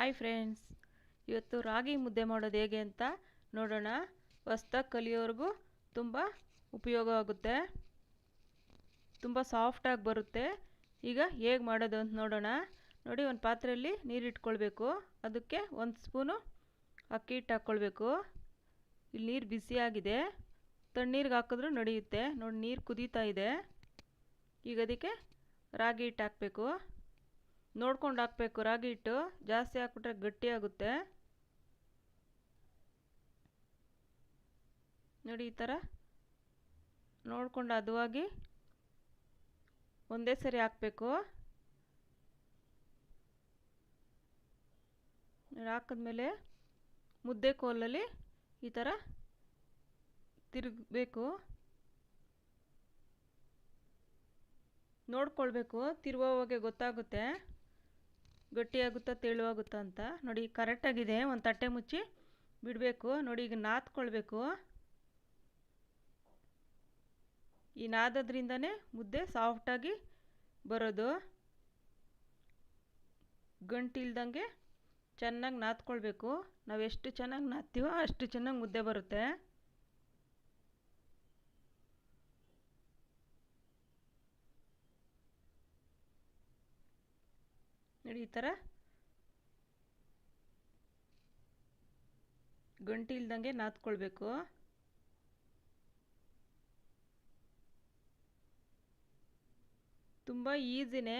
Hi friends ಇವತ್ತು ರಾಗಿ ಮುದ್ದೆ ಮಾಡೋದು ಹೇಗೆ ಅಂತ ನೋಡೋಣ. ಹೊಸ್ದಾಗಿ ಕಲಿಯೋರಿಗೂ ತುಂಬ ಉಪಯೋಗವಾಗುತ್ತೆ. ತುಂಬ ಸಾಫ್ಟಾಗಿ ಬರುತ್ತೆ. ಈಗ ಹೇಗೆ ಮಾಡೋದು ಅಂತ ನೋಡೋಣ. ನೋಡಿ ಒಂದು ಪಾತ್ರೆಯಲ್ಲಿ ನೀರು ಇಟ್ಕೊಳ್ಬೇಕು. ಅದಕ್ಕೆ ಒಂದು ಸ್ಪೂನು ಅಕ್ಕಿ ಹಿಟ್ಟು ಹಾಕ್ಕೊಳ್ಬೇಕು ಇಲ್ಲಿ ನೀರು ಬಿಸಿಯಾಗಿದೆ ತಣ್ಣೀರಿಗೆ ಹಾಕಿದ್ರೂ ನಡೆಯುತ್ತೆ. ನೋಡಿ ನೀರು ಕುದೀತಾ ಇದೆ. ಈಗ ಅದಕ್ಕೆ ರಾಗಿ ಹಿಟ್ಟು ಹಾಕಬೇಕು ನೋಡ್ಕೊಂಡು ಹಾಕಬೇಕು, ರಾಗಿ ಹಿಟ್ಟು ಜಾಸ್ತಿ ಹಾಕ್ಬಿಟ್ರೆ ಗಟ್ಟಿಯಾಗುತ್ತೆ ನೋಡಿ ಈ ಥರ. ನೋಡ್ಕೊಂಡು ಅದುವಾಗಿ ಒಂದೇ ಸರಿ ಹಾಕಬೇಕು. ಹಾಕಿದ್ಮೇಲೆ ಮುದ್ದೆ ಕೋಲಲ್ಲಿ ಈ ಥರ ತಿರುಗಬೇಕು. ನೋಡ್ಕೊಳ್ಬೇಕು ತಿರುವಾಗೆ ಗೊತ್ತಾಗುತ್ತೆ. ಗಟ್ಟಿಯಾಗುತ್ತಾ ತೆಳುವಾಗುತ್ತಾ ಅಂತ. ನೋಡಿ, ಕರೆಕ್ಟಾಗಿದೆ. ಒಂದು ತಟ್ಟೆ ಮುಚ್ಚಿ ಬಿಡಬೇಕು. ನೋಡಿ, ಈಗ ನಾದ್ಕೊಳ್ಬೇಕು. ಈ ನಾದದ್ರಿಂದನೇ ಮುದ್ದೆ ಸಾಫ್ಟಾಗಿ ಬರೋದು. ಗಂಟಿಲ್ದಂಗೆ ಚೆನ್ನಾಗಿ ನಾದ್ಕೊಳ್ಬೇಕು. ನಾವು ಎಷ್ಟು ಚೆನ್ನಾಗಿ ನಾದ್ತೀವೋ ಅಷ್ಟು ಚೆನ್ನಾಗಿ ಮುದ್ದೆ ಬರುತ್ತೆ. ನೋಡಿ ಈ ಥರ ಗಂಟಿ ಇಲ್ದಂಗೆ ನಾದ್ಕೊಳ್ಬೇಕು. ತುಂಬ ಈಸಿನೇ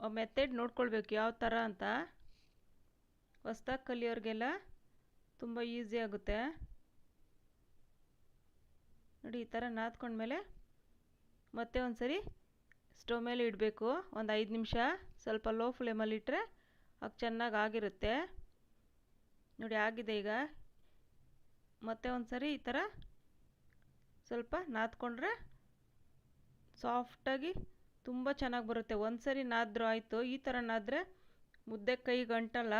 ಮೆಥಡ್ ನೋಡ್ಕೊಳ್ಬೇಕು ಯಾವ ಥರ ಅಂತ. ಹೊಸ್ದಾಗಿ ಕಲಿಯೋರಿಗೆಲ್ಲ ತುಂಬ ಈಸಿ ಆಗುತ್ತೆ. ನೋಡಿ ಈ ಥರ ನಾದ್ಕೊಂಡ್ಮೇಲೆ ಮತ್ತೆ ಒಂದು ಸರಿ ಸ್ಟವ್ ಮೇಲೆ ಇಡಬೇಕು. ಒಂದು ಐದು ನಿಮಿಷ ಸ್ವಲ್ಪ ಲೋ ಫ್ಲೇಮಲ್ಲಿ ಇಟ್ಟರೆ ಅದು ಚೆನ್ನಾಗಿ ಆಗಿರುತ್ತೆ. ನೋಡಿ ಆಗಿದೆ ಈಗ. ಮತ್ತೆ ಒಂದು ಸರಿ ಈ ಥರ ಸ್ವಲ್ಪ ನಾದ್ಕೊಂಡ್ರೆ ಸಾಫ್ಟಾಗಿ ತುಂಬ ಚೆನ್ನಾಗಿ ಬರುತ್ತೆ. ಒಂದು ಸರಿ ನಾದ್ರೂ ಆಯಿತು. ಈ ಥರ ನಾದ್ರೆ ಮುದ್ದೆ ಕೈ ಗಂಟಲ್ಲ.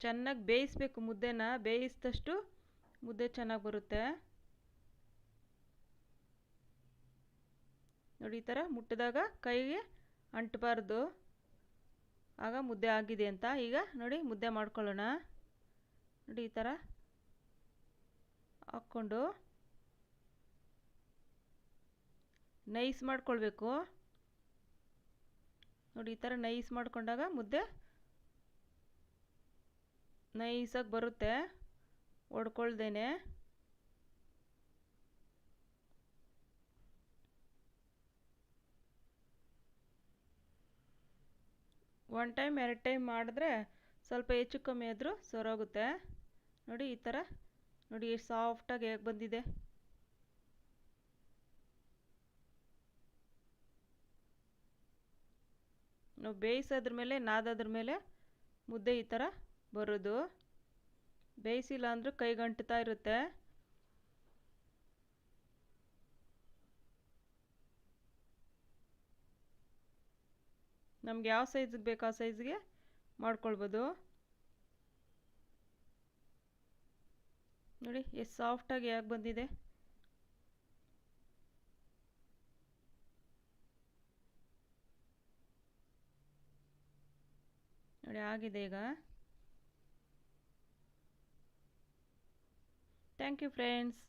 ಚೆನ್ನಾಗಿ ಬೇಯಿಸ್ಬೇಕು ಮುದ್ದೆನ. ಬೇಯಿಸಿದಷ್ಟು ಮುದ್ದೆ ಚೆನ್ನಾಗಿ ಬರುತ್ತೆ. ನೋಡಿ, ಈ ಥರ ಮುಟ್ಟಿದಾಗ ಕೈಗೆ ಅಂಟಬಾರ್ದು. ಆಗ ಮುದ್ದೆ ಆಗಿದೆ ಅಂತ. ಈಗ ನೋಡಿ, ಮುದ್ದೆ ಮಾಡ್ಕೊಳ್ಳೋಣ. ನೋಡಿ, ಈ ಥರ ಹಾಕ್ಕೊಂಡು ನೈಸ್ ಮಾಡ್ಕೊಳ್ಬೇಕು. ನೋಡಿ, ಈ ಥರ ನೈಸ್ ಮಾಡ್ಕೊಂಡಾಗ ಮುದ್ದೆ ನೈಸಾಗಿ ಬರುತ್ತೆ. ಒಡ್ಕೊಳ್ದೇನೆ. ಒನ್ ಟೈಮ್ ಎರಡು ಟೈಮ್ ಮಾಡಿದ್ರೆ ಸ್ವಲ್ಪ ಹೆಚ್ಚು ಕಮ್ಮಿ ಆದರೂ ಸರೋಗುತ್ತೆ. ನೋಡಿ, ಈ ಥರ. ನೋಡಿ ಎಷ್ಟು ಸಾಫ್ಟಾಗಿ ಹೇಗೆ ಬಂದಿದೆ. ನಾವು ಬೇಯಿಸೋದ್ರ ಮೇಲೆ, ನಾದೋದ್ರ ಮೇಲೆ ಮುದ್ದೆ ಈ ಥರ ಬರೋದು. ಬೇಯಿಸಿಲ್ಲ ಅಂದರೂ ಕೈಗಂಟುತ್ತಾ ಇರುತ್ತೆ. ನಮ್ಗೆ ಯಾವ ಸೈಜ್ಗೆ ಬೇಕು ಆ ಸೈಜ್ಗೆ ಮಾಡ್ಕೊಳ್ಬೋದು. ನೋಡಿ, ಎಷ್ಟು ಸಾಫ್ಟಾಗಿ ಯಾಕೆ ಬಂದಿದೆ. ನೋಡಿ, ಆಗಿದೆ ಈಗ. Thank you friends